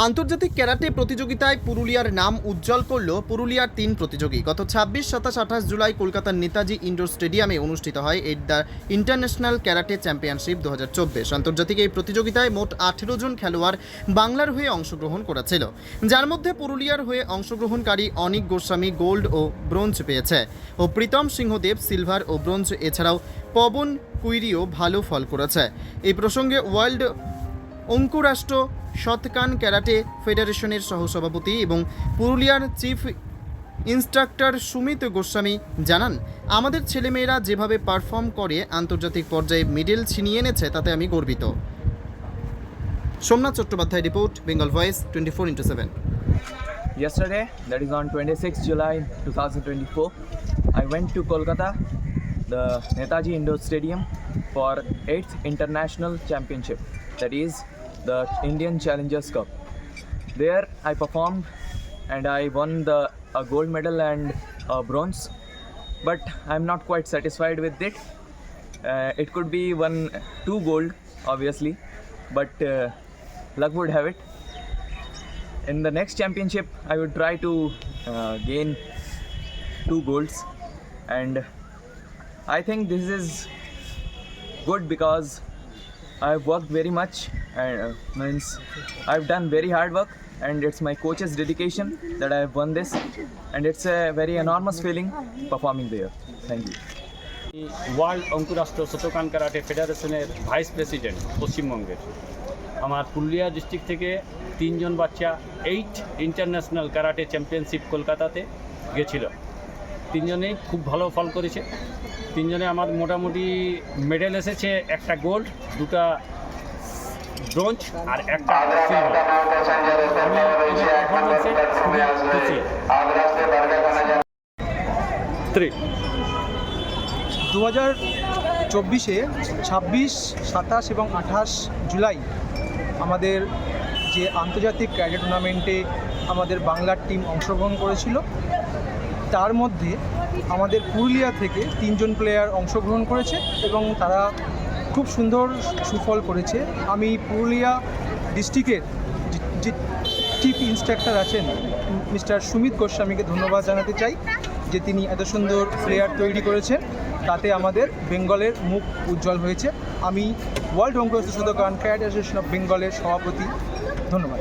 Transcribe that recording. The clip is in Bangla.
আন্তর্জাতিক ক্যারাটে প্রতিযোগিতায় পুরুলিয়ার নাম উজ্জ্বল করল পুরুলিয়ার তিন প্রতিযোগী। গত ছাব্বিশ, সাতাশ, আঠাশ জুলাই কলকাতার নেতাজি ইনডোর স্টেডিয়ামে অনুষ্ঠিত হয় at the international karate championship দু হাজার চব্বিশ। আন্তর্জাতিক এই প্রতিযোগিতায় মোট আঠেরো জন খেলোয়াড় বাংলার হয়ে অংশগ্রহণ করেছিল। যার মধ্যে পুরুলিয়ার হয়ে অংশগ্রহণকারী অনিক গোস্বামী গোল্ড ও ব্রোঞ্জ পেয়েছে। ও প্রীতম সিংহদেব সিলভার ও ব্রোঞ্জ এছাড়াও পবন কুইরিও ভালো ফল করেছে। এই প্রসঙ্গে ওয়ার্ল্ড অঙ্কুরাষ্ট্র শতকান ক্যারাটে ফেডারেশনের সহসভাপতি এবং পুরুলিয়ার চিফ ইনস্ট্রাক্টর সুমিত গোস্বামী জানান আমাদের ছেলেমেয়েরা যেভাবে পারফর্ম করে আন্তর্জাতিক পর্যায়ে মেডেল ছিনিয়ে এনেছে তাতে আমি গর্বিত। Somnath Chattopadhyay report Bengal voice twenty four into seven. Yesterday, that is on 26th July 2024, I went to Kolkata, the Netaji Indoor Stadium, for 8th International Championship, that is the Indian Challengers Cup. There, I performed and I won the a gold medal and a bronze, but I'm not quite satisfied with it. Uh, it could be one, two gold, obviously, but uh, luck would have it in the next championship i would try to uh, gain two golds and i think this is good because i've worked very much and uh, means i've done very hard work and it's my coach's dedication that i've won this and it's a very enormous feeling performing there thank you world অঙ্কুরাষ্ট্র শতকান কারাটে ফেডারেশনের ভাইস প্রেসিডেন্ট পশ্চিমবঙ্গের আমার পুরুলিয়া ডিস্ট্রিক্ট থেকে তিনজন বাচ্চা এইট ইন্টারন্যাশনাল কারাটে চ্যাম্পিয়নশিপ কলকাতাতে গেছিল তিনজনেই খুব ভালো ফল করেছে। তিনজনে আমার মোটামুটি মেডেল এসেছে একটা গোল্ড দুটা ব্রোঞ্জ আর একটা দু হাজার চব্বিশে ছাব্বিশ সাতাশ এবং আঠাশ জুলাই আমাদের যে আন্তর্জাতিক ক্যাডেট টুর্নামেন্টে আমাদের বাংলার টিম অংশগ্রহণ করেছিল। তার মধ্যে আমাদের পুরুলিয়া থেকে তিনজন প্লেয়ার অংশগ্রহণ করেছে এবং তারা খুব সুন্দর সুফল করেছে। আমি পুরুলিয়া ডিস্ট্রিক্টের যে চিফ ইন্সট্রাক্টর আছেন মিস্টার সুমিত গোস্বামীকে ধন্যবাদ জানাতে চাই যে তিনি এত সুন্দর প্লেয়ার তৈরি করেছেন। তাতে আমাদের বেঙ্গলের মুখ উজ্জ্বল হয়েছে। আমি ওয়ার্ল্ড অঙ্কুরস্থ শতকান ক্যাড অ্যাসোসিয়েশন অফ বেঙ্গলের সভাপতি। ধন্যবাদ।